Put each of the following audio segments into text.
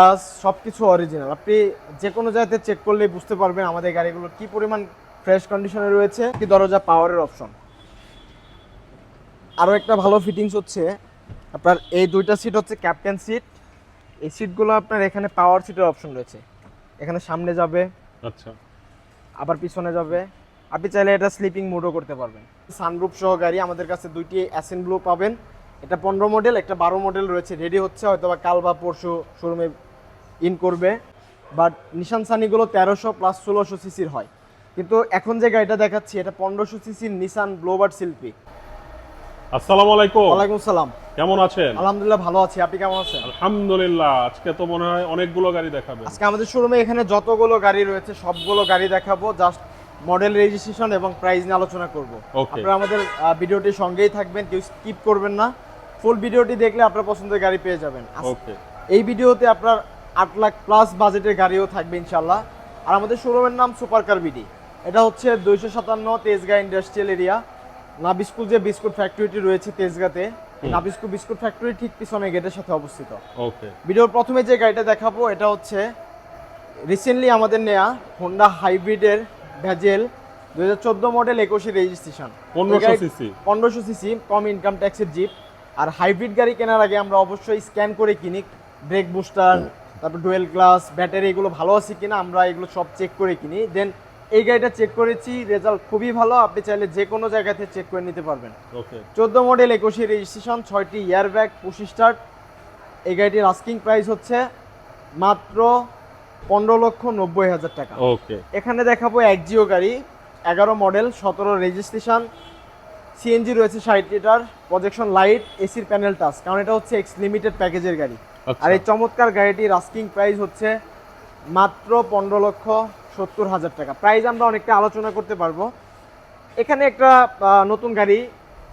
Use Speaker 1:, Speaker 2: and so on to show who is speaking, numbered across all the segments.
Speaker 1: Plus সব কিছু original আপনি যে কোনো জায়গাতে চেক করলে বুঝতে পারবেন আমাদের গাড়িগুলো কি পরিমাণ ফ্রেশ কন্ডিশনে রয়েছে কি দরজা পাওয়ারের অপশন আরও একটা ভালো ফিটিংস হচ্ছে আপনার এই দুইটা সিট হচ্ছে ক্যাপ্টেন সিট এই সিটগুলো আপনার এখানে পাওয়ার সিটের অপশন রয়েছে। এখানে সামনে যাবে
Speaker 2: আচ্ছা।
Speaker 1: আবার পিছনে যাবে। আপনি চাইলে এটা স্লিপিং মোডও করতে পারবেন। সানরুফ সহ গাড়ি আমাদের কাছে দুইটি অ্যাসেন ব্লু পাবেন। এটা পনেরো মডেল একটা বারো মডেল রয়েছে। রেডি হচ্ছে হয়তো বা কাল বা পরশু শোরুমে করবে বাট নিশান সানিগুলো তেরোশো প্লাস ষোলোশো সিসির হয়। কিন্তু এখন যে গাড়িটা দেখাচ্ছি এটা পনেরোশো সিসির নিশান ব্লোবার শিল্পী
Speaker 2: আসসালামু আলাইকুম।
Speaker 1: ওয়ালাইকুম
Speaker 2: কেমন আছেন?
Speaker 1: আলহামদুলিল্লাহ ভালো আছি। আপনি কেমন আছেন?
Speaker 2: আলহামদুলিল্লাহ আজকে তো মনে হয় অনেকগুলো গাড়ি দেখাবে
Speaker 1: আজকে আমাদের শোরুমে এখানে যতগুলো গাড়ি রয়েছে সবগুলো গাড়ি দেখাবো জাস্ট মডেল রেজিস্ট্রেশন এবং প্রাইস নিয়ে আলোচনা করব। আপনারা আমাদের আহ, ভিডিওটির সঙ্গেই থাকবেন কেউ স্কিপ করবেন না। ফুল ভিডিওটি দেখলে আপনার পছন্দের গাড়ি পেয়ে যাবেন।
Speaker 2: ওকে
Speaker 1: এই ভিডিওতে আপনার আট লাখ প্লাস বাজেটের গাড়িও থাকবে ইনশাল্লাহ আর আমাদের শোরুমের নাম সুপার কার বিডি এটা হচ্ছে দুইশো সাতান্ন তেজগাঁ ইন্ডাস্ট্রিয়াল এরিয়া নাবিস্কুল যে বিস্কুট ফ্যাক্টরিটি রয়েছে তেজগাঁতে নাবিস্কুল বিস্কুট ফ্যাক্টরি ঠিক পিছনে গেটের সাথে অবস্থিত।
Speaker 2: ওকে।
Speaker 1: ভিডিওর প্রথমে যে গাড়িটা দেখাবো এটা হচ্ছে রিসেন্টলি আমাদের নেয়া হোন্ডা হাইব্রিডের ভ্যাজেল দুই হাজার চোদ্দ মডেল একুশে রেজিস্ট্রেশন
Speaker 2: পনেরোশো সিসি
Speaker 1: পনেরোশো সিসি কম ইনকাম ট্যাক্সের জিপ আর হাইব্রিড গাড়ি কেনার আগে আমরা অবশ্যই স্ক্যান করে কিনি ব্রেক বুস্টার তারপর ডুয়েল গ্লাস ব্যাটারি এগুলো ভালো আছে কিনা আমরা এগুলো সব চেক করে কিনি। দেন এই গাড়িটা চেক করেছি রেজাল্ট খুবই ভালো আপনি চাইলে যে কোনো জায়গাতে চেক করে নিতে পারবেন।
Speaker 2: ওকে
Speaker 1: চোদ্দ মডেল একুশে রেজিস্ট্রেশন ছয়টি ইয়ার ব্যাগ পুশ স্টার্ট এই গাড়িটির আস্কিং প্রাইস হচ্ছে মাত্র পনেরো লক্ষ নব্বই হাজার টাকা।
Speaker 2: ওকে
Speaker 1: এখানে দেখাবো এক জিও গাড়ি এগারো মডেল সতেরো রেজিস্ট্রেশন সিএনজি রয়েছে ষাট লিটার প্রজেকশন লাইট এসির প্যানেল টাচ কারণ এটা হচ্ছে এক্স লিমিটেড প্যাকেজের গাড়ি। আর এই চমৎকার গাড়িটির আস্কিং প্রাইস হচ্ছে মাত্র পনেরো লক্ষ সত্তর হাজার টাকা। প্রাইস আমরা অনেকটা আলোচনা করতে পারব। এখানে একটা নতুন গাড়ি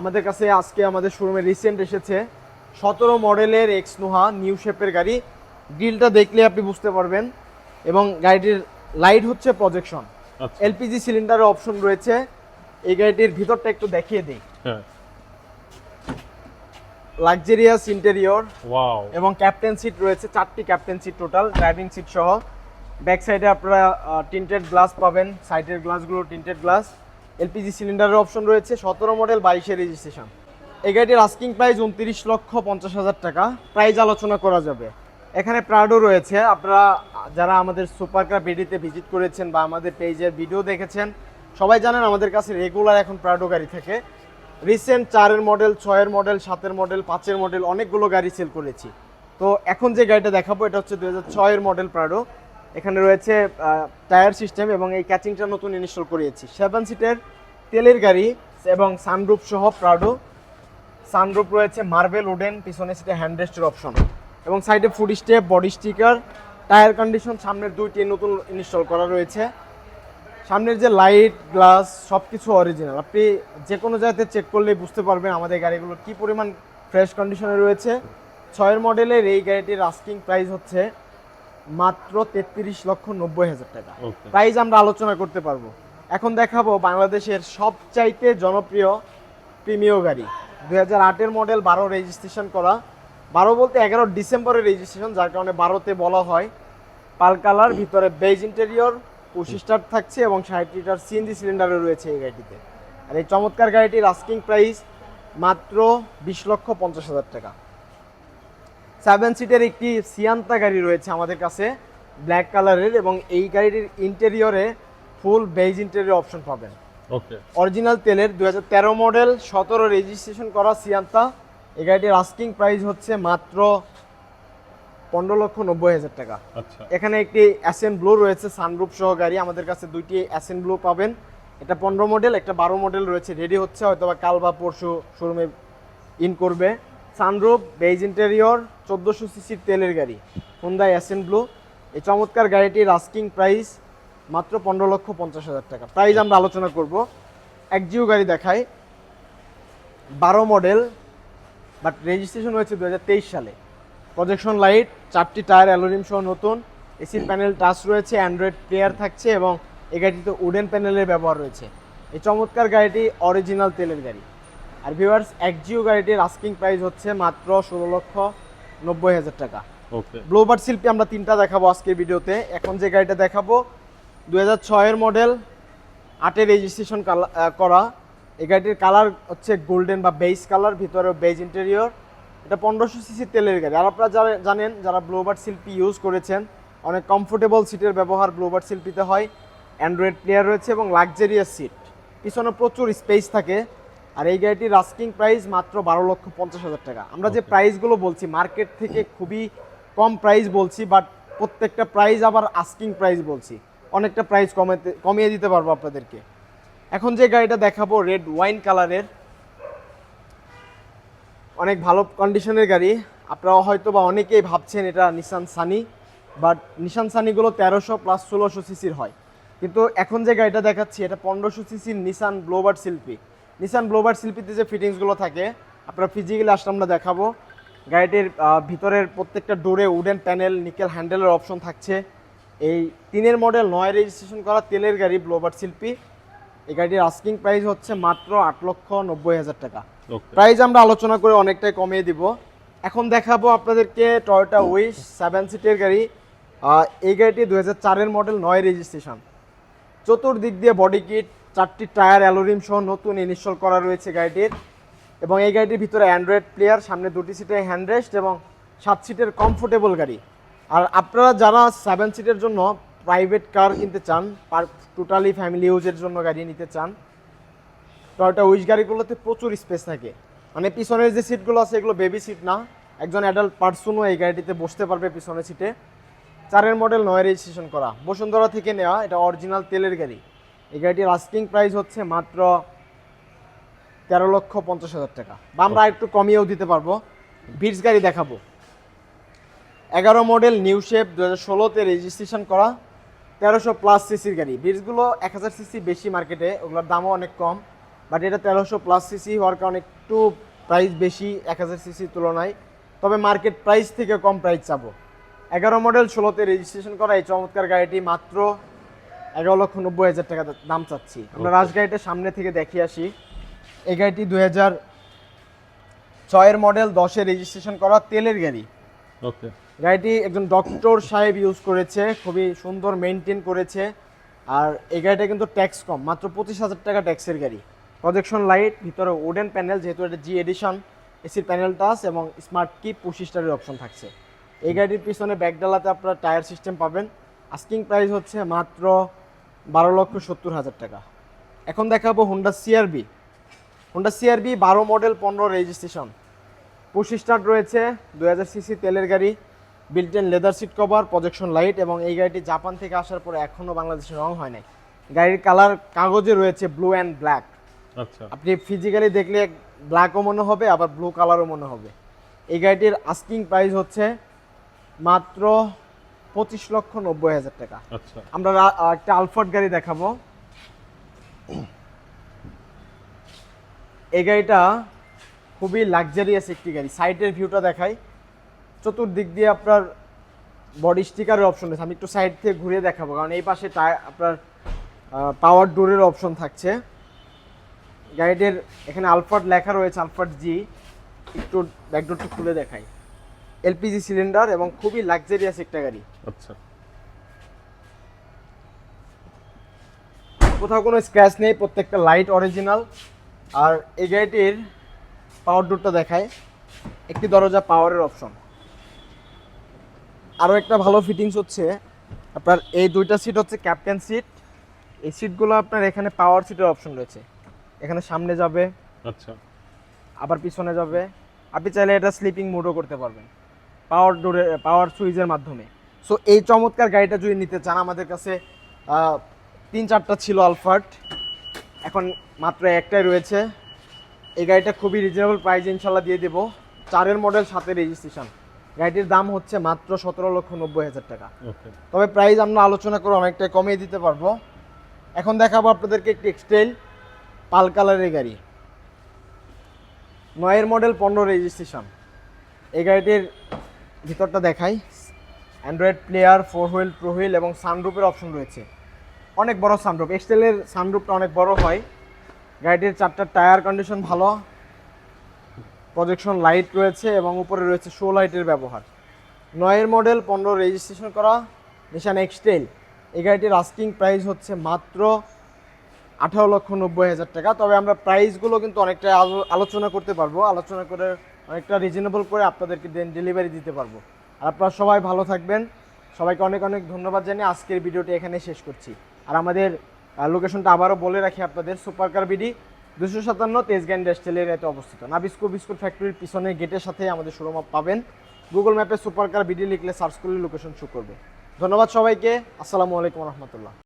Speaker 1: আমাদের কাছে আজকে আমাদের শোরুমে রিসেন্ট এসেছে। সতেরো মডেলের এক্স নোহা নিউ শেপের গাড়ি। গ্রিলটা দেখলে আপনি বুঝতে পারবেন। এবং গাড়িটির লাইট হচ্ছে প্রজেকশন
Speaker 2: আচ্ছা।
Speaker 1: এলপিজি সিলিন্ডারের অপশন রয়েছে। এই গাড়িটির ভিতরটা একটু দেখিয়ে দিই।
Speaker 2: হ্যাঁ।
Speaker 1: লাক্সারিয়াস ইন্টেরিয়র
Speaker 2: ওয়াও
Speaker 1: এবং ক্যাপ্টেন সিট রয়েছে চারটি captain seat total driving seat সহ। ব্যাক সাইডে আপনারা টিন্টেড গ্লাস পাবেন সাইডের গ্লাসগুলো টিন্টেড গ্লাস এলপিজি সিলিন্ডারের অপশন রয়েছে সতেরো মডেল বাইশে রেজিস্ট্রেশন এই গাড়িটির আস্কিং প্রাইস উনত্রিশ লক্ষ পঞ্চাশ হাজার টাকা। প্রাইস আলোচনা করা যাবে। এখানে প্রাডো রয়েছে আপনারা যারা আমাদের সুপার কার বিডিতে ভিজিট করেছেন বা আমাদের পেজের ভিডিও দেখেছেন সবাই জানেন আমাদের কাছে রেগুলার এখন প্রাডো গাড়ি থাকে। রিসেন্ট চারের মডেল ছয়ের মডেল সাতের মডেল পাঁচের মডেল অনেকগুলো গাড়ি সেল করেছি। তো এখন যে গাড়িটা দেখাবো, এটা হচ্ছে দু হাজার ছয়ের মডেল প্রাডো এখানে রয়েছে টায়ার সিস্টেম এবং এই ক্যাচিংটা নতুন ইনস্টল করিয়েছি। সেভেন সিটের তেলের গাড়ি এবং সানরুফ সহ প্রাডো সানরুফ রয়েছে মার্বেল উডেন পিছনে সিটে হ্যান্ডরেস্টের অপশন এবং সাইডে foot step body sticker tyre condition সামনের দুইটি নতুন ইনস্টল করা রয়েছে। সামনের যে লাইট গ্লাস সব কিছু অরিজিনাল আপনি যে কোনো জায়গাতে চেক করলেই বুঝতে পারবেন আমাদের গাড়িগুলো কি পরিমাণ ফ্রেশ কন্ডিশনে রয়েছে। ছয়ের মডেলের এই গাড়িটির আস্কিং প্রাইস হচ্ছে মাত্র তেত্রিশ লক্ষ নব্বই হাজার টাকা। প্রাইস আমরা আলোচনা করতে পারব। এখন দেখাবো বাংলাদেশের সবচাইতে জনপ্রিয় প্রিমিয় গাড়ি। দুই হাজার আটের মডেল বারো রেজিস্ট্রেশন করা। বারো বলতে এগারো ডিসেম্বরের রেজিস্ট্রেশন যার কারণে বারোতে বলা হয়। পাল কালার ভিতরে বেজ ইন্টেরিয়র পঁচিশ স্টার থাকছে এবং ষাট লিটার সিএনজি সিলিন্ডারও রয়েছে এই গাড়িটিতে। আর এই চমৎকার গাড়িটির আস্কিং প্রাইস মাত্র বিশ লক্ষ পঞ্চাশ হাজার টাকা। সেভেন সিটের একটি সিয়ান্তা গাড়ি রয়েছে আমাদের কাছে ব্ল্যাক কালারের এবং এই গাড়িটির ইন্টেরিয়রে ফুল বেজ ইন্টেরিয়র অপশন পাবেন।
Speaker 2: ওকে
Speaker 1: অরিজিনাল তেলের দুই হাজার তেরো মডেল সতেরো রেজিস্ট্রেশন করা সিয়ান্তা এই গাড়িটির আস্কিং প্রাইস হচ্ছে মাত্র পনেরো লক্ষ নব্বই হাজার টাকা।
Speaker 2: আচ্ছা।
Speaker 1: এখানে একটি অ্যাসেন ব্লু রয়েছে সানরুফ সহ গাড়ি। আমাদের কাছে দুইটি অ্যাসেন ব্লু পাবেন। এটা পনেরো মডেল একটা বারো মডেল রয়েছে। রেডি হচ্ছে হয়তো বা কাল বা পরশু শোরুমে ইন করবে। সানরুফ বেজ ইন্টেরিয়র চোদ্দোশো সিসির তেলের গাড়ি হুন্দাই অ্যাসেন ব্লু এই চমৎকার গাড়িটির আস্কিং প্রাইস মাত্র পনেরো লক্ষ পঞ্চাশ হাজার টাকা। প্রাইস আমরা আলোচনা করব। এক জিও গাড়ি দেখাই। বারো মডেল বাট রেজিস্ট্রেশন হয়েছে দু হাজার তেইশ সালে। প্রজেকশন লাইট চারটি টায়ার অ্যালোরিম সহ নতুন এসির প্যানেল টাচ রয়েছে অ্যান্ড্রয়েড প্লেয়ার থাকছে এবং এই গাড়িটিতে উডেন প্যানেলের ব্যবহার রয়েছে। এই চমৎকার গাড়িটি অরিজিনাল তেলের গাড়ি। আর ভিউয়ার্স এক জিও গাড়িটির আস্কিং প্রাইস হচ্ছে মাত্র ষোলো লক্ষ নব্বই হাজার টাকা।
Speaker 2: ওকে
Speaker 1: ব্লোবার শিল্পী আমরা তিনটা দেখাবো আজকের ভিডিওতে। এখন যে গাড়িটা দেখাবো দু হাজার ছয়ের মডেল আটের রেজিস্ট্রেশন করা। এই গাড়িটির কালার হচ্ছে গোল্ডেন বা বেজ কালার ভিতরে বেজ ইন্টেরিয়র এটা পনেরোশো সিসি তেলের গাড়ি। আর আপনারা যারা জানেন যারা ব্লোবার শিল্পী ইউজ করেছেন অনেক কমফোর্টেবল সিটের ব্যবহার ব্লোবার শিল্পীতে হয়। অ্যান্ড্রয়েড প্লেয়ার রয়েছে এবং লাক্সারিয়াস সিট পিছনে প্রচুর স্পেস থাকে। আর এই গাড়িটির আস্কিং প্রাইস মাত্র বারো লক্ষ পঞ্চাশ হাজার টাকা। আমরা যে. প্রাইসগুলো বলছি মার্কেট থেকে খুবই কম প্রাইস বলছি বাট প্রত্যেকটা প্রাইস আবার আস্কিং প্রাইস বলছি। অনেকটা প্রাইস কমাতে কমিয়ে দিতে পারব আপনাদেরকে। এখন যে গাড়িটা দেখাবো রেড ওয়াইন কালারের অনেক ভালো কন্ডিশনের গাড়ি। আপনারা হয়তো বা অনেকেই ভাবছেন এটা নিসান সানি বাট নিসান সানিগুলো তেরোশো প্লাস ষোলোশো সিসির হয়। কিন্তু এখন যে গাড়িটা দেখাচ্ছি, এটা পনেরোশো সিসির নিসান ব্লোবার শিল্পী নিসান ব্লোবার শিল্পীতে যে ফিটিংসগুলো থাকে, আপনারা ফিজিক্যালি আসলে আমরা দেখাবো। গাড়িটির ভিতরের প্রত্যেকটা ডোরে উডেন প্যানেল নিকেল হ্যান্ডেলের অপশন থাকছে। এই তিনের মডেল নয় রেজিস্ট্রেশন করা তেলের গাড়ি ব্লোবার শিল্পী এই গাড়িটির আস্কিং প্রাইস হচ্ছে মাত্র আট লক্ষ নব্বই হাজার টাকা। প্রাইস আমরা আলোচনা করে অনেকটাই কমিয়ে দিব। এখন দেখাবো আপনাদেরকে টয়োটা উইশ সেভেন সিটের গাড়ি। এই গাড়িটি দু হাজার চারের মডেল নয় রেজিস্ট্রেশন চতুর্দিক দিয়ে বডি কিট চারটি টায়ার অ্যালোরিম সহ নতুন ইনস্টল করা রয়েছে গাড়িটির। এবং এই গাড়িটির ভিতরে অ্যান্ড্রয়েড প্লেয়ার সামনে দুটি সিটে হ্যান্ডরেস্ট এবং সাত সিটের কমফোর্টেবল গাড়ি। আর আপনারা যারা সেভেন সিটের জন্য প্রাইভেট কার কিনতে চান টোটালি ফ্যামিলি ইউজের জন্য গাড়ি নিতে চান তো টয়োটা উইশ গাড়িগুলোতে প্রচুর স্পেস থাকে। মানে পিছনের যে সিটগুলো আছে এগুলো বেবি সিট না একজন অ্যাডাল্ট পার্সনও এই গাড়িটিতে বসতে পারবে পিছনের সিটে চারের মডেল নয় রেজিস্ট্রেশন করা। বসুন্ধরা থেকে নেওয়া এটা অরিজিনাল তেলের গাড়ি। এই গাড়িটির আস্কিং প্রাইস হচ্ছে মাত্র তেরো লক্ষ পঞ্চাশ হাজার টাকা। বা আমরা একটু কমিয়েও দিতে পারব। বিটস গাড়ি দেখাবো। এগারো মডেল নিউ শেপ দু হাজার ষোলোতে রেজিস্ট্রেশন করা। তেরোশো প্লাস সিসির গাড়ি। বিটসগুলো এক হাজার সিসি বেশি মার্কেটে ওগুলোর দামও অনেক কম বাট এটা তেরোশো প্লাস সিসি হওয়ার কারণে একটু প্রাইস বেশি এক হাজার সিসির তুলনায়। তবে মার্কেট প্রাইস থেকে কম প্রাইস চাবো। এগারো মডেল ষোলোতে রেজিস্ট্রেশন করা এই চমৎকার গাড়িটি মাত্র এগারো লক্ষ নব্বই হাজার টাকা দাম চাচ্ছি। আমরা
Speaker 2: Okay.
Speaker 1: রাজ গাড়িটা সামনে থেকে দেখিয়ে আসি। এই গাড়িটি দুই হাজার ছয়ের মডেল দশে রেজিস্ট্রেশন করা তেলের গাড়ি।
Speaker 2: ওকে
Speaker 1: গাড়িটি একজন ডক্টর সাহেব ইউজ করেছে, খুবই সুন্দর মেনটেন করেছে। আর এই গাড়িটা কিন্তু ট্যাক্স কম, মাত্র পঁচিশ হাজার টাকা ট্যাক্সের গাড়ি। প্রজেকশন লাইট ভিতরে উডেন প্যানেল যেহেতু এটা জি এডিশন এসির প্যানেল টাচ এবং স্মার্ট কি পুশ স্টারের অপশন থাকছে। এই গাড়ির পিছনে ব্যাকডালাতে আপনারা টায়ার সিস্টেম পাবেন। আস্কিং প্রাইস হচ্ছে মাত্র বারো লক্ষ সত্তর হাজার টাকা। এখন দেখাবো হোন্ডা সিআরবি হোন্ডা সিআরবি বারো মডেল পনেরো রেজিস্ট্রেশন পঁচিশ স্টার্ট রয়েছে দু হাজার সিসি তেলের গাড়ি। Built in leather seat cover projection light এবং এই গাড়িটি জাপান থেকে আসার পরে এখনও বাংলাদেশে রং হয় নাই। গাড়ির কালার কাগজে রয়েছে ব্লু অ্যান্ড ব্ল্যাক
Speaker 2: আচ্ছা।
Speaker 1: আপনি ফিজিক্যালি দেখলে ব্ল্যাকও মনে হবে আবার ব্লু কালারও মনে হবে। এই গাড়িটির আস্কিং প্রাইস হচ্ছে মাত্র পঁচিশ লক্ষ নব্বই হাজার টাকা।
Speaker 2: আচ্ছা।
Speaker 1: আমরা একটা আলফার্ড গাড়ি দেখাবো। এই গাড়িটা খুবই লাক্সারিয়াস একটি গাড়ি। সাইডের ভিউটা দেখাই। চতুর্দিক দিয়ে আপনার বডি স্টিকারের অপশন আছে আমি একটু সাইড থেকে ঘুরে দেখাবো কারণ এই পাশে আপনার পাওয়ার ডোরের অপশন থাকছে। গাড়িটির এখানে আলফার্ড লেখা রয়েছে আলফার্ট জি একটু ব্যাকডোরটা খুলে দেখাই। এলপিজি সিলিন্ডার এবং খুবই লাক্সারিয়াস একটা গাড়ি।
Speaker 2: আচ্ছা।
Speaker 1: কোথাও কোনো স্ক্র্যাচ নেই প্রত্যেকটা লাইট অরিজিনাল আর এই গাড়িটির পাওয়ার ডোরটা দেখায় একটি দরজা পাওয়ারের অপশন আরও একটা ভালো ফিটিংস হচ্ছে। আপনার এই দুইটা সিট হচ্ছে ক্যাপ্টেন সিট এই সিটগুলো আপনার এখানে পাওয়ার সিটের অপশন রয়েছে। এখানে সামনে যাবে
Speaker 2: আচ্ছা।
Speaker 1: আবার পিছনে যাবে। আপনি চাইলে এটা স্লিপিং মোডও করতে পারবেন। পাওয়ার ডোরে পাওয়ার সুইচের মাধ্যমে। সো এই চমৎকার গাড়িটা যদি নিতে চান আমাদের কাছে তিন চারটা ছিল আলফার্ট এখন মাত্র একটাই রয়েছে। এই গাড়িটা খুবই রিজনেবল প্রাইস ইনশাল্লাহ দিয়ে দেবো। চারের মডেল সাথে রেজিস্ট্রেশন গাড়িটির দাম হচ্ছে মাত্র সতেরো লক্ষ নব্বই হাজার টাকা। তবে প্রাইস আমরা আলোচনা করে অনেকটাই কমিয়ে দিতে পারব। এখন দেখাবো আপনাদেরকে একটি এক্সটেল পাল কালারের গাড়ি। নয়ের মডেল পনেরো রেজিস্ট্রেশন। এই গাড়িটির ভিতরটা দেখাই। Android player four wheel pro wheel এবং সানরুপের অপশন রয়েছে। অনেক বড় সানরুপ এক্সটেলের সানরুপটা অনেক বড় হয়। গাড়িটির চারটা টায়ার কন্ডিশন ভালো। প্রজেকশন লাইট রয়েছে এবং উপরে রয়েছে শো লাইটের ব্যবহার। নয়ের মডেল পনেরো রেজিস্ট্রেশন করা নিশান এক্সটেল এই গাড়িটির আস্কিং প্রাইস হচ্ছে মাত্র আঠারো লক্ষ নব্বই হাজার টাকা। তবে আমরা প্রাইসগুলো কিন্তু অনেকটা আলো- আলোচনা করতে পারব। আলোচনা করে অনেকটা রিজনেবল করে আপনাদেরকে দেন ডেলিভারি দিতে পারব। আর আপনারা সবাই ভালো থাকবেন। সবাইকে অনেক অনেক ধন্যবাদ জানিয়ে আজকের ভিডিওটি এখানে শেষ করছি। আর আমাদের লোকেশনটা আবারও বলে রাখি আপনাদের সুপার কার বিডি দুশো সাতান্ন তেজগান ড্যাস্টেল এরিয়াতে অবস্থিত। নাবিস্কো বিস্কুট ফ্যাক্টরির পিছনে গেটের সাথে আমাদের শোরুম পাবেন। গুগল ম্যাপে সুপার কার বিডি লিখলে সার্চ করলে লোকেশন শো করবে। ধন্যবাদ সবাইকে। আসসালামু আলাইকুম রহমতুল্লাহ।